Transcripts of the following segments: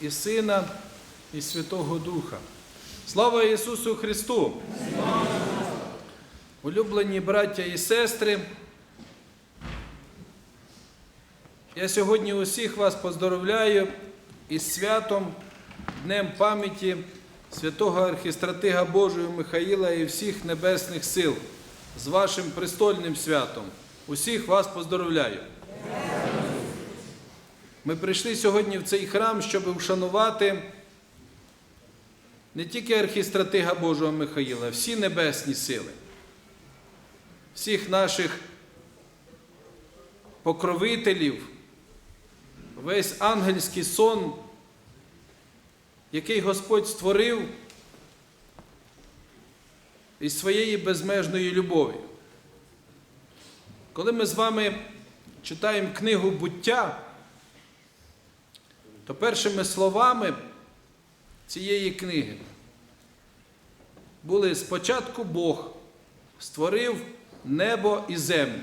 і Сина, і Святого Духа. Слава Ісусу Христу! Улюблені браття і сестри, я сьогодні усіх вас поздоровляю із святом, Днем пам'яті святого архістратига Божого Михаїла і всіх небесних сил з вашим престольним святом. Усіх вас поздоровляю. Ми прийшли сьогодні в цей храм, щоб вшанувати не тільки архістратига Божого Михаїла, всі небесні сили, всіх наших покровителів, весь ангельський сон, який Господь створив із своєї безмежної любові. Коли ми з вами читаємо книгу буття, то першими словами цієї книги були спочатку Бог створив небо і землю.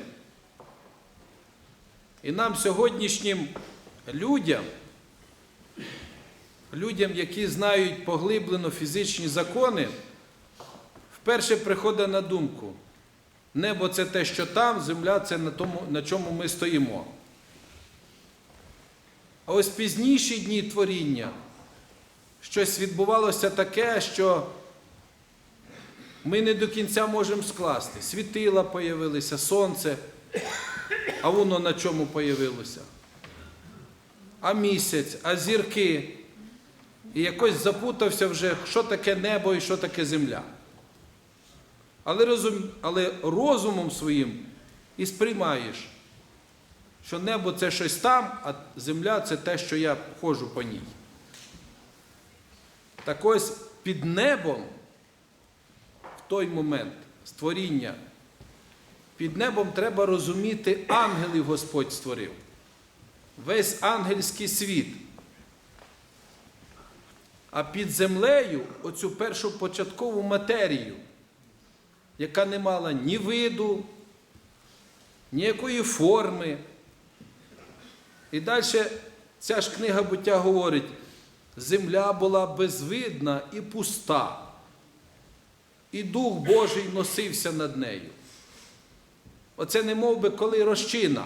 І нам сьогоднішнім людям, людям, які знають поглиблено фізичні закони, вперше приходить на думку. Небо це те, що там, земля це на тому, на чому ми стоїмо. А ось пізніші дні творіння щось відбувалося таке, що ми не до кінця можемо скласти. Світила появилися, сонце, а воно на чому появилося? А місяць, а зірки. І якось запутався вже, що таке небо і що таке земля. Але, розум, але розумом своїм і сприймаєш, що небо це щось там, а земля це те, що я ходжу по ній. Так ось під небом в той момент створіння, під небом треба розуміти, ангелів Господь створив. Весь ангельський світ. А під землею оцю першу початкову матерію, яка не мала ні виду, ніякої форми. І далі ця ж книга буття говорить, земля була безвидна і пуста, і Дух Божий носився над нею. Оце не мов би коли розчина.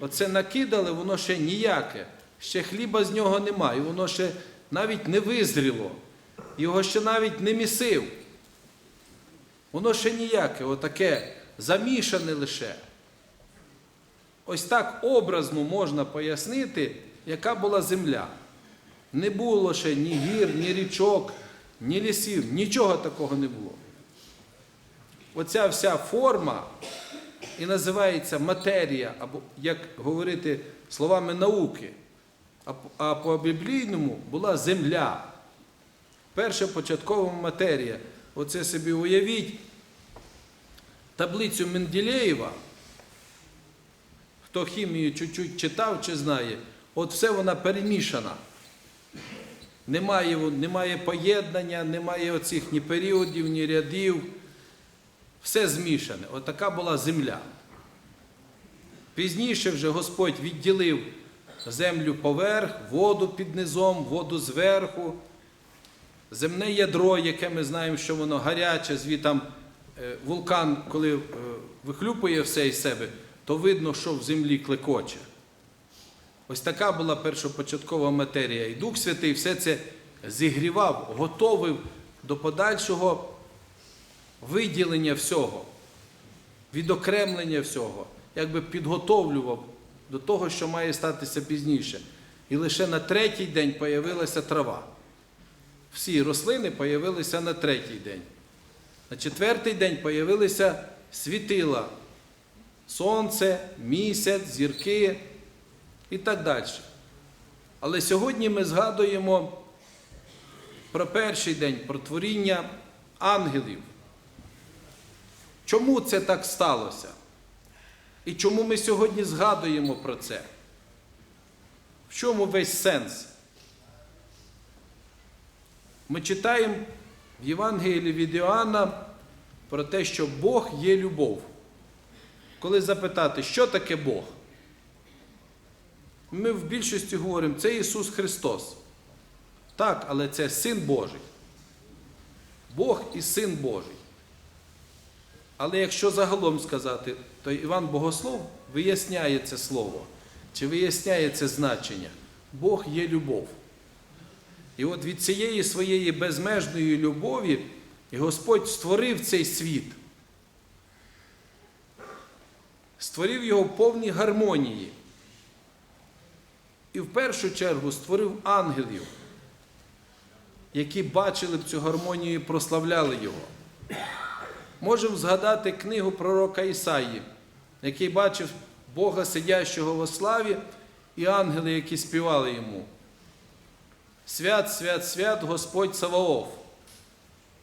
Оце накидали, воно ще ніяке, ще хліба з нього немає, воно ще навіть не визріло, його ще навіть не місив. Воно ще ніяке, отаке, замішане лише. Ось так образно можна пояснити, яка була земля. Не було ще ні гір, ні річок, ні лісів, нічого такого не було. Оця вся форма і називається матерія, або, як говорити словами науки, а по біблійному була земля. Перша початкова матерія. Оце собі уявіть таблицю Менделєєва, хто хімію чуть-чуть читав чи знає, от все вона перемішана. Немає, немає поєднання, немає оцих ні періодів, ні рядів. Все змішане. Отака була земля. Пізніше вже Господь відділив землю поверх, воду під низом, воду зверху, земне ядро, яке ми знаємо, що воно гаряче, звітам вулкан, коли вихлюпує все із себе, то видно, що в землі клекоче. Ось така була першопочаткова матерія. І Дух Святий все це зігрівав, готовив до подальшого виділення всього, відокремлення всього, якби підготовлював до того, що має статися пізніше. І лише на третій день появилася трава. Всі рослини появилися на третій день. На четвертий день появилися світила, сонце, місяць, зірки і так далі. Але сьогодні ми згадуємо про перший день, про творіння ангелів. Чому це так сталося? І чому ми сьогодні згадуємо про це? В чому весь сенс? Ми читаємо в Євангелії від Іоанна про те, що Бог є любов. Коли запитати, що таке Бог? Ми в більшості говоримо, це Ісус Христос. Так, але це Син Божий. Бог і Син Божий. Але якщо загалом сказати, то Іван Богослов виясняє це слово, чи виясняє це значення. Бог є любов. І от від цієї своєї безмежної любові Господь створив цей світ. Створив його в повній гармонії. І в першу чергу створив ангелів, які бачили б цю гармонію і прославляли його. Можемо згадати книгу пророка Ісаї, який бачив Бога сидящого во славі і ангели, які співали йому. Свят, свят, свят, Господь Саваоф.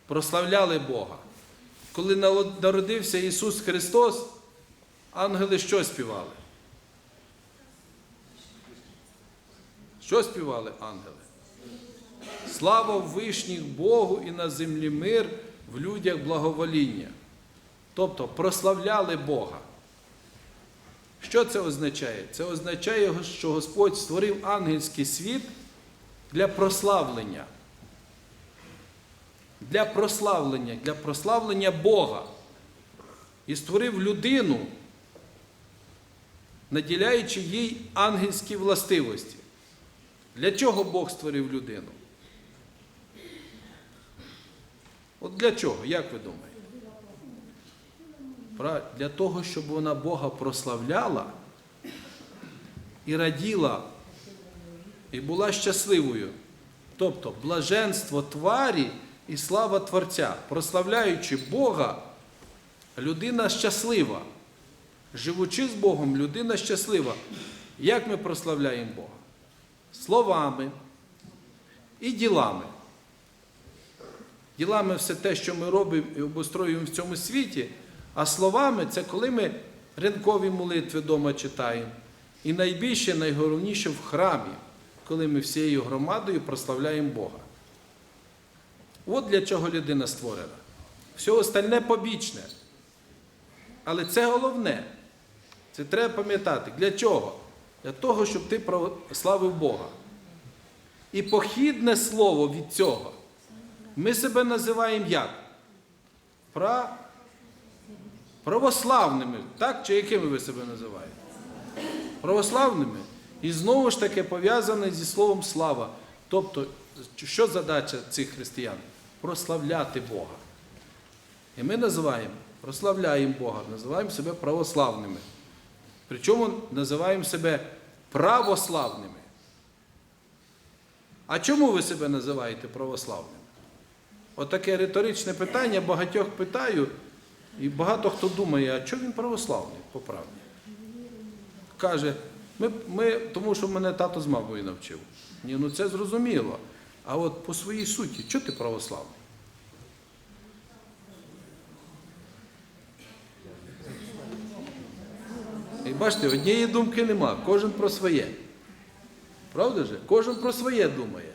Прославляли Бога. Коли народився Ісус Христос, ангели що співали? Що співали ангели? Слава в вишніх Богу і на землі мир, в людях благовоління. Тобто прославляли Бога. Що це означає? Це означає, що Господь створив ангельський світ для прославлення. Для прославлення, для прославлення Бога. І створив людину, наділяючи їй ангельські властивості. Для чого Бог створив людину? От для чого, як ви думаєте? Для того, щоб вона Бога прославляла і раділа, і була щасливою. Тобто блаженство тварі і слава Творця. Прославляючи Бога, людина щаслива. Живучи з Богом, людина щаслива. Як ми прославляємо Бога? Словами і ділами. Ділами все те, що ми робимо і обустроюємо в цьому світі, а словами це коли ми ринкові молитви вдома читаємо. І найбільше, найголовніше в храмі, коли ми всією громадою прославляємо Бога. От для чого людина створена. Все остальне побічне. Але це головне. Це треба пам'ятати. Для чого? Для того, щоб ти славив Бога. І похідне слово від цього. Ми себе називаємо як? Пра... Православними. Так? Чи якими ви себе називаєте? Православними. І знову ж таки пов'язане зі словом слава. Тобто, що задача цих християн? Прославляти Бога. І ми називаємо, прославляємо Бога, називаємо себе православними. Причому називаємо себе православними. А чому ви себе називаєте православними? Отаке риторичне питання багатьох питаю, і багато хто думає, а чому він православний по правді? Каже, ми, ми, тому що мене тато з мамою навчив. Ні, ну це зрозуміло. А от по своїй суті, чого ти православний? І бачите, однієї думки нема, кожен про своє. Правда же? Кожен про своє думає.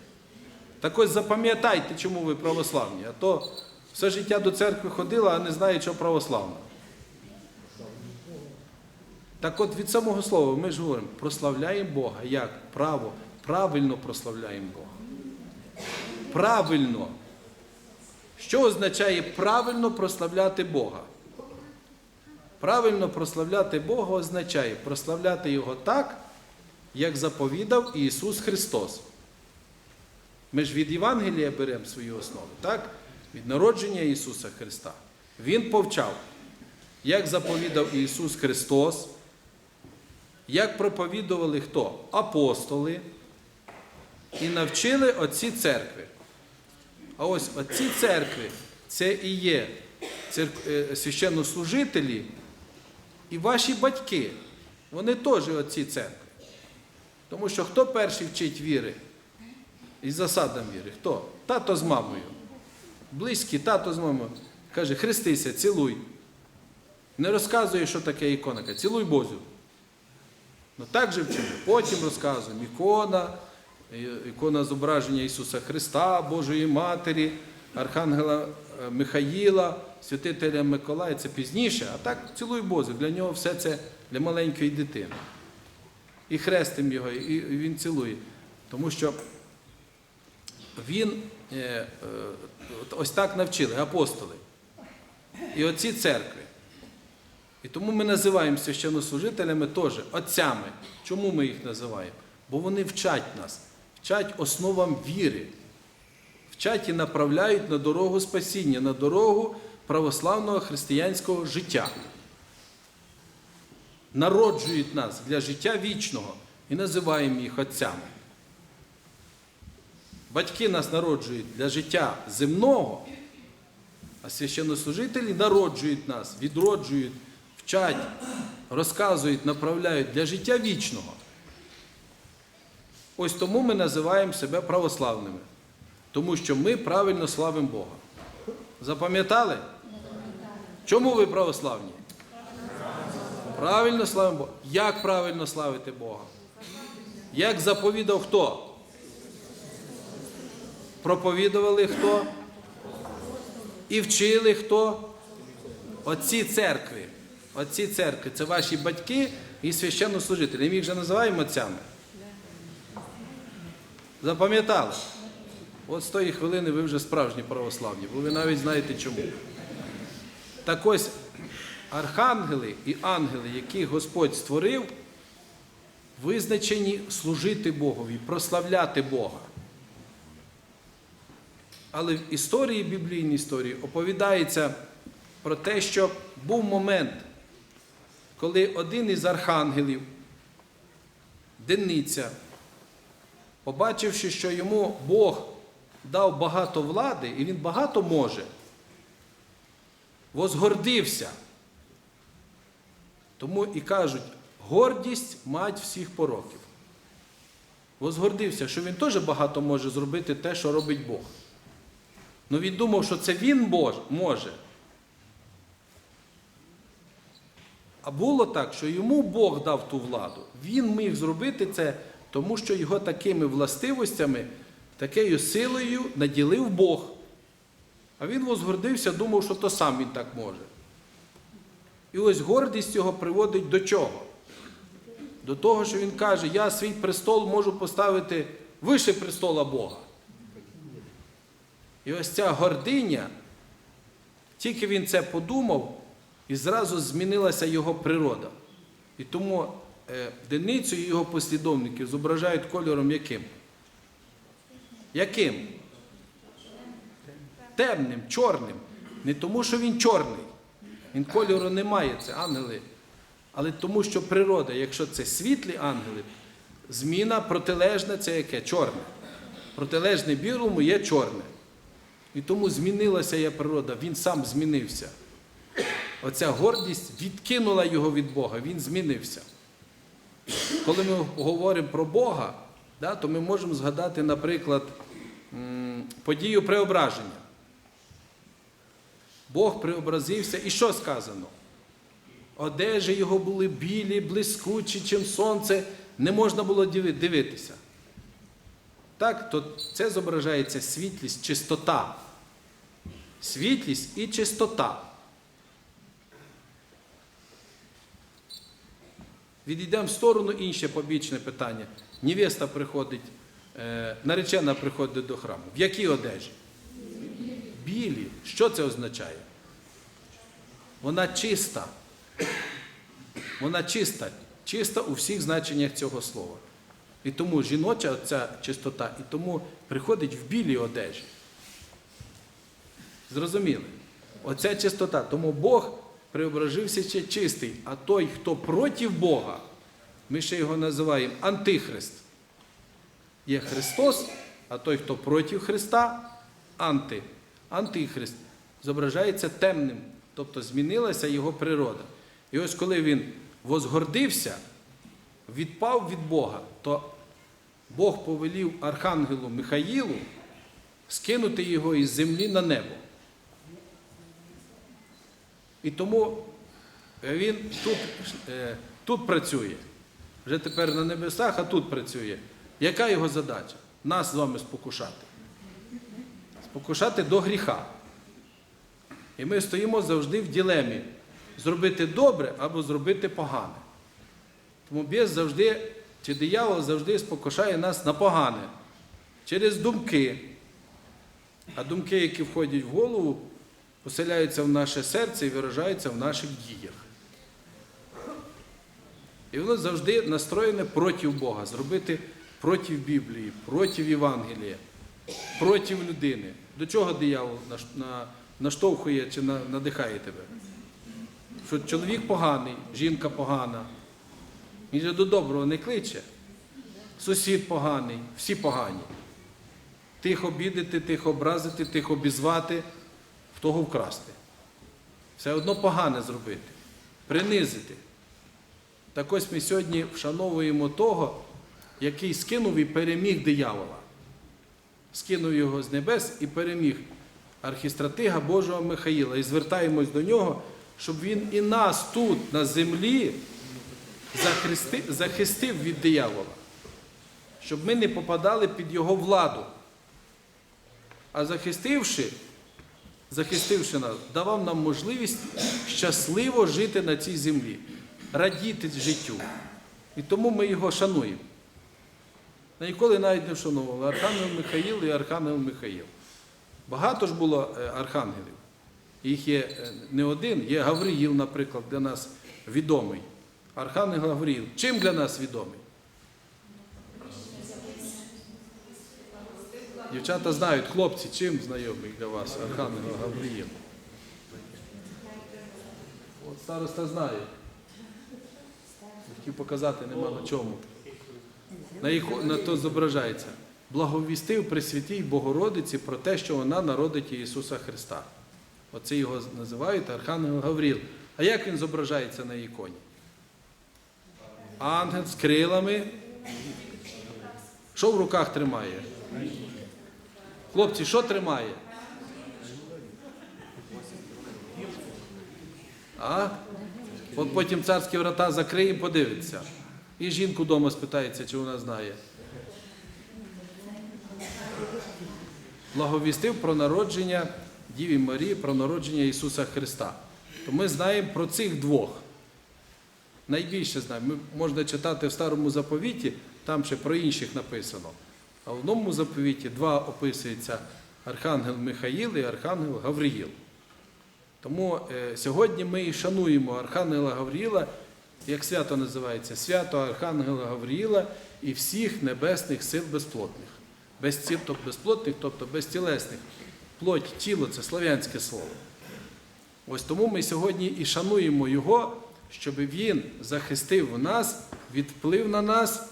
Так ось запам'ятайте, чому ви православні, а то все життя до церкви ходила, а не знає, що православна. Так от від самого слова ми ж говоримо, прославляємо Бога. Як? Право, правильно прославляємо Бога. Правильно. Що означає правильно прославляти Бога? Правильно прославляти Бога означає прославляти Його так, як заповідав Ісус Христос. Ми ж від Євангелія беремо свої основи, так? Від народження Ісуса Христа. Він повчав, як заповідав Ісус Христос, як проповідували хто? Апостоли і навчили отці церкви. А ось отці церкви це і є священнослужителі і ваші батьки. Вони теж отці церкви. Тому що хто перший вчить віри? І засадам віри. Хто? Тато з мамою. Близький тато з мамою. Каже, хрестися, цілуй. Не розказує, що таке ікона. Каже, цілуй Бозю. Ну так же вчимо. Потім розказуємо. Ікона, ікона зображення Ісуса Христа, Божої Матері, Архангела Михаїла, святителя Миколая. Це пізніше, а так цілуй Бозю. Для нього все це для маленької дитини. і хрестимо його, і він цілує. Тому що він е, е, ось так навчили апостоли. І оці церкви. І тому ми називаємо священнослужителями теж отцями. Чому ми їх називаємо? Бо вони вчать нас, вчать основам віри, вчать і направляють на дорогу спасіння, на дорогу православного християнського життя. Народжують нас для життя вічного і називаємо їх отцями. Батьки нас народжують для життя земного, а священнослужителі народжують нас, відроджують, вчать, розказують, направляють для життя вічного. Ось тому ми називаємо себе православними, тому що ми правильно славимо Бога. Запам'ятали? Чому ви православні? Правильно славимо Бога. Як правильно славити Бога? Як заповідав хто? Проповідували хто? І вчили хто? Отці церкви. Отці церкви. Це ваші батьки і священнослужителі. Ми їх вже називаємо отцями. Запам'ятали? От з тої хвилини ви вже справжні православні, бо ви навіть знаєте чому. Так ось архангели і ангели, яких Господь створив, визначені служити Богові, прославляти Бога. Але в історії, біблійній історії, оповідається про те, що був момент, коли один із архангелів, Денниця, побачивши, що йому Бог дав багато влади, і він багато може, возгордився. Тому і кажуть, гордість мать всіх пороків. Возгордився, що він теж багато може зробити те, що робить Бог. Ну він думав, що це він може. А було так, що йому Бог дав ту владу. Він міг зробити це, тому що його такими властивостями, такою силою наділив Бог. А він возгордився, думав, що то сам він так може. І ось гордість його приводить до чого? До того, що він каже, я свій престол можу поставити вище престола Бога. І ось ця гординя, тільки він це подумав, і зразу змінилася його природа. І тому е, Деницю і його послідовників зображають кольором яким? Яким? Темним, чорним. Не тому, що він чорний. Він кольору не має, це ангели. Але тому, що природа, якщо це світлі ангели, зміна протилежна це яке? Чорне. Протилежне білому є чорне. І тому змінилася є природа, він сам змінився. Оця гордість відкинула його від Бога, він змінився. Коли ми говоримо про Бога, да, то ми можемо згадати, наприклад, подію преображення. Бог преобразився, і що сказано? Одежі його були білі, блискучі, чим сонце, не можна було дивитися. Так, то це зображається світлість, чистота. Світлість і чистота. Відійдемо в сторону інше побічне питання. Невеста приходить, е, наречена приходить до храму. В якій одежі? Білі. Що це означає? Вона чиста. Вона чиста. Чиста у всіх значеннях цього слова. І тому жіноча ця чистота, і тому приходить в білій одежі. Зрозуміли? Оця чистота. Тому Бог преображився ще чистий, а той, хто проти Бога, ми ще його називаємо Антихрист. Є Христос, а той, хто проти Христа, анти. Антихрист зображається темним, тобто змінилася його природа. І ось коли він возгордився, відпав від Бога, то Бог повелів архангелу Михаїлу скинути його із землі на небо. І тому він тут, е, тут працює. Вже тепер на небесах, а тут працює. Яка його задача? Нас з вами спокушати. Спокушати до гріха. І ми стоїмо завжди в ділемі зробити добре або зробити погане. Тому біс завжди чи диявол завжди спокушає нас на погане через думки. А думки, які входять в голову, поселяються в наше серце і виражаються в наших діях. І воно завжди настроєне проти Бога, зробити проти Біблії, проти Євангелія, проти людини. До чого диявол наштовхує чи надихає тебе? Що чоловік поганий, жінка погана. Він же до доброго не кличе. Сусід поганий, всі погані. Тих обідати, тих образити, тих обізвати, в того вкрасти. Все одно погане зробити, принизити. Так ось ми сьогодні вшановуємо того, який скинув і переміг диявола. Скинув його з небес і переміг архістратига Божого Михаїла. І звертаємось до нього, щоб він і нас тут, на землі, захистив від диявола, щоб ми не попадали під його владу. А захистивши, захистивши нас, давав нам можливість щасливо жити на цій землі, радіти життю. І тому ми його шануємо. Ніколи навіть не вшановували Архангел Михаїл і Архангел Михаїл. Багато ж було е, архангелів. Їх є е, не один, є Гавриїл, наприклад, для нас відомий. Архангел Гавриїл. Чим для нас відомий? Дівчата знають, хлопці, чим знайомий для вас Архангел Гавриїл? От староста знає. Хотів показати, нема на чому. На, їх, на то зображається. Благовістив Пресвятій Богородиці про те, що вона народить Ісуса Христа. Оце його називають Архангел Гавріл. А як він зображається на іконі? Ангел з крилами. Що в руках тримає? Хлопці, що тримає? А? От потім царські врата закриє, подивиться. І жінку вдома спитається, чи вона знає. Благовістив про народження Діві Марії, про народження Ісуса Христа. То ми знаємо про цих двох. Найбільше знаємо. Ми можна читати в старому заповіті, там ще про інших написано. А в новому заповіті два описується Архангел Михаїл і Архангел Гавриїл. Тому е, сьогодні ми і шануємо Архангела Гавріїла, як свято називається, свято Архангела Гавріїла і всіх небесних сил безплотних. Без тобто безплотних, тобто безтілесних. Плоть, тіло це слав'янське слово. Ось тому ми сьогодні і шануємо Його, щоб Він захистив нас, відплив на нас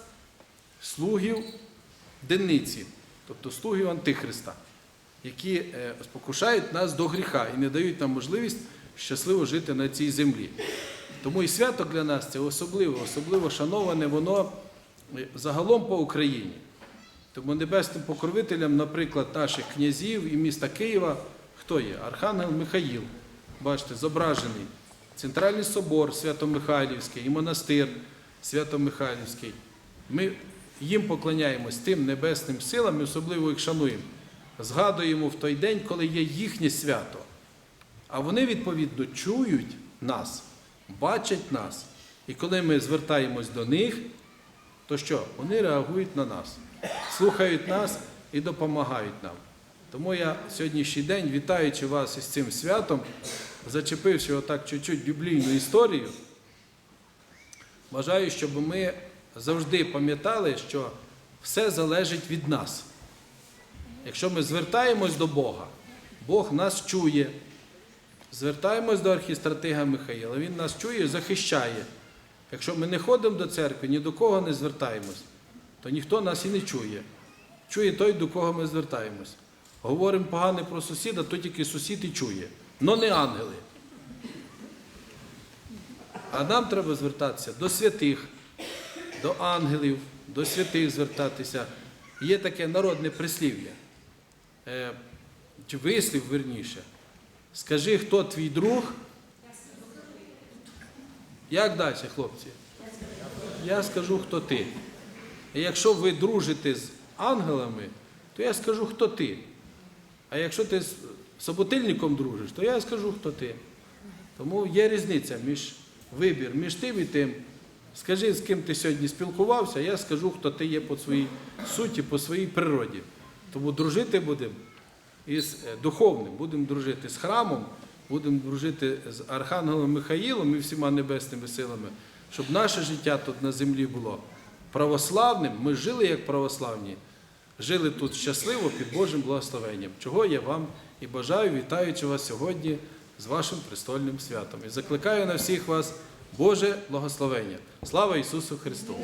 слугів денниці, тобто слугів Антихриста, які е, спокушають нас до гріха і не дають нам можливість щасливо жити на цій землі. Тому і свято для нас це особливо, особливо шановане воно е, загалом по Україні. Тому небесним покровителям, наприклад, наших князів і міста Києва, хто є? Архангел Михаїл. Бачите, зображений. Центральний собор Свято-Михайлівський і монастир Свято-Михайлівський. Ми їм поклоняємось тим небесним силам і особливо їх шануємо. Згадуємо в той день, коли є їхнє свято. А вони, відповідно, чують нас, бачать нас. І коли ми звертаємось до них, то що? Вони реагують на нас, слухають нас і допомагають нам. Тому я сьогоднішній день, вітаючи вас із цим святом, зачепивши отак чуть-чуть біблійну історію, бажаю, щоб ми завжди пам'ятали, що все залежить від нас. Якщо ми звертаємось до Бога, Бог нас чує. Звертаємось до архістратига Михаїла, він нас чує, і захищає. Якщо ми не ходимо до церкви, ні до кого не звертаємось, то ніхто нас і не чує. Чує той, до кого ми звертаємось. Говоримо погане про сусіда, то тільки сусід і чує. Но не ангели. А нам треба звертатися до святих, до ангелів, до святих звертатися. Є таке народне прислів'я, е, чи вислів верніше. Скажи, хто твій друг? Як далі, хлопці? Я скажу, хто ти. І якщо ви дружите з ангелами, то я скажу, хто ти. А якщо ти з собутильником дружиш, то я скажу, хто ти. Тому є різниця між вибір між тим і тим. Скажи, з ким ти сьогодні спілкувався, я скажу, хто ти є по своїй суті, по своїй природі. Тому дружити будемо із е, духовним, будемо дружити з храмом, будемо дружити з Архангелом Михаїлом і всіма небесними силами, щоб наше життя тут на землі було православним. Ми жили як православні, жили тут щасливо під Божим благословенням, чого я вам і бажаю, вітаючи вас сьогодні з вашим престольним святом. І закликаю на всіх вас Боже благословення. Слава Ісусу Христу!